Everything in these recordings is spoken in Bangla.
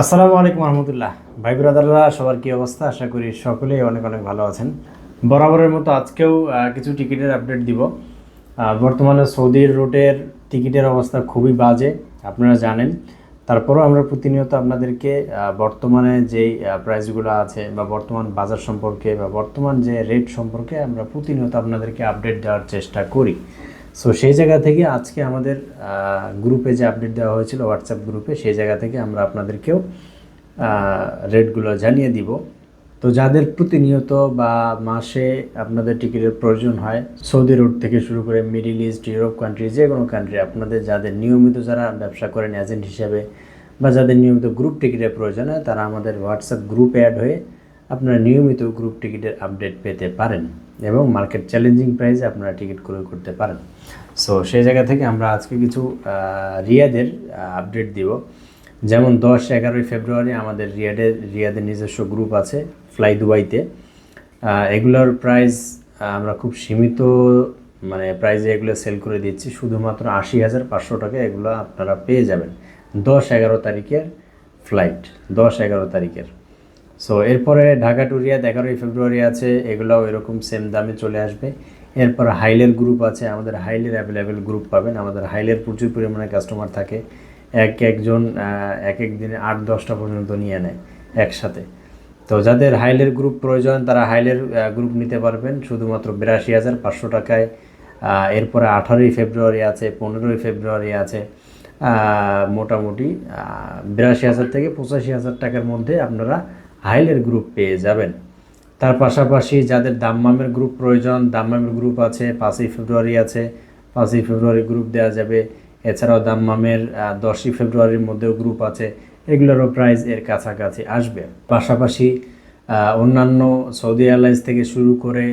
আসসালামু আলাইকুম রহমতুল্লাহ। ভাই ব্রাদাররা, সবার কি অবস্থা? আশা করি সকলেই অনেক অনেক ভালো আছেন। বরাবরের মতো আজকেও কিছু টিকিটের আপডেট দিব। বর্তমানে সৌদির রুটের টিকিটের অবস্থা খুবই বাজে, আপনারা জানেন। তারপরেও আমরা প্রতিনিয়ত আপনাদেরকে বর্তমানে যেই প্রাইসগুলো আছে বা বর্তমান বাজার সম্পর্কে বা বর্তমান যে রেট সম্পর্কে আমরা প্রতিনিয়ত আপনাদেরকে আপডেট দেওয়ার চেষ্টা করি। সো সেই জায়গা থেকে আজকে আমাদের গ্রুপে যে আপডেট দেওয়া হয়েছিল হোয়াটসঅ্যাপ গ্রুপে সেই জায়গা থেকে আমরা আপনাদেরকেও রেটগুলো জানিয়ে দিব। তো যাদের প্রতিনিয়ত বা মাসে আপনাদের টিকিটের প্রয়োজন হয় সৌদি রুট থেকে শুরু করে মিডিল ইস্ট ইউরোপ কান্ট্রি যে কোনো কান্ট্রি আপনাদের যাদের নিয়মিত যারা ব্যবসা করেন এজেন্ট হিসেবে বা যাদের নিয়মিত গ্রুপ টিকিটের প্রয়োজন হয়, তারা আমাদের হোয়াটসঅ্যাপ গ্রুপে অ্যাড হয়ে আপনারা নিয়মিত গ্রুপ টিকিটের আপডেট পেতে পারেন এবং মার্কেট চ্যালেঞ্জিং প্রাইসে আপনারা টিকিট ক্রয় করতে পারেন। সো সেই জায়গা থেকে আমরা আজকে কিছু রিয়াদের আপডেট দিব। যেমন দশ, এগারোই ফেব্রুয়ারি আমাদের রিয়াদের রিয়াদের নিজস্ব গ্রুপ আছে ফ্লাই দুবাইতে এগুলোর প্রাইস আমরা খুব সীমিত মানে প্রাইজে এগুলো সেল করে দিচ্ছি। শুধুমাত্র আশি হাজার পাঁচশো টাকা এগুলো আপনারা পেয়ে যাবেন। দশ, এগারো তারিখের ফ্লাইট দশ, এগারো তারিখের। সো এরপরে ঢাকা টু রিয়াদ এগারোই ফেব্রুয়ারি আছে, এগুলাও এরকম সেম দামে চলে আসবে। এরপর হাইলের গ্রুপ আছে, আমাদের হাইলের অ্যাভেলেবেল গ্রুপ পাবেন। আমাদের হাইলের প্রচুর পরিমাণে কাস্টমার থাকে। এক একজন এক এক দিনে আট, দশটা পর্যন্ত নিয়ে নেয় একসাথে। তো যাদের হাইলের গ্রুপ প্রয়োজন, তারা হাইলের গ্রুপ নিতে পারবেন। শুধুমাত্র বিরাশি হাজার পাঁচশো টাকায় এরপরে আঠারোই ফেব্রুয়ারি আছে, পনেরোই ফেব্রুয়ারি আছে। মোটামুটি বিরাশি হাজার থেকে পঁচাশি হাজার টাকার মধ্যে আপনারা হাইলের গ্রুপ পেয়ে যাবেন। তার পাশাপাশি যাদের দাম্মামের গ্রুপ প্রয়োজন, দাম্মামের গ্রুপ আছে, পাঁচই ফেব্রুয়ারি আছে, পাঁচই ফেব্রুয়ারি গ্রুপ দেওয়া যাবে। এছাড়াও দাম্মামের দশই ফেব্রুয়ারির মধ্যেও গ্রুপ আছে। এগুলোরও প্রাইস এর কাছাকাছি আসবে। পাশাপাশি অন্যান্য সৌদি এয়ারলাইন্স থেকে শুরু করে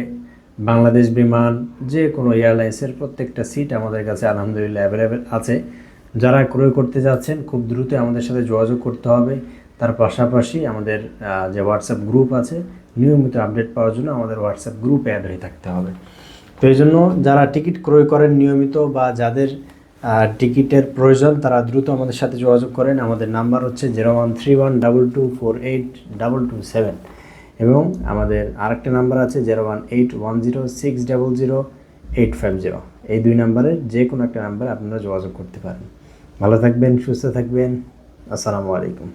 বাংলাদেশ বিমান, যে কোনো এয়ারলাইন্সের প্রত্যেকটা সিট আমাদের কাছে আলহামদুলিল্লাহ অ্যাভেলেবেল আছে। যারা ক্রয় করতে যাচ্ছেন, খুব দ্রুত আমাদের সাথে যোগাযোগ করতে হবে। তার পাশাপাশি আমাদের যে হোয়াটসঅ্যাপ গ্রুপ আছে, নিয়মিত আপডেট পাওয়ার জন্য আমাদের হোয়াটসঅ্যাপ গ্রুপ অ্যাড হয়ে থাকতে হবে। তো এই জন্য যারা টিকিট ক্রয় করেন নিয়মিত বা যাদের টিকিটের প্রয়োজন, তারা দ্রুত আমাদের সাথে যোগাযোগ করেন। আমাদের নাম্বার হচ্ছে zero one three one double two four eight double two seven এবং আমাদের আরেকটা নাম্বার আছে zero one eight one zero six double zero eight five zero এই দুই নাম্বারের যে কোনো একটা নাম্বারে আপনারা যোগাযোগ করতে পারেন। ভালো থাকবেন, সুস্থ থাকবেন। আসসালামু আলাইকুম।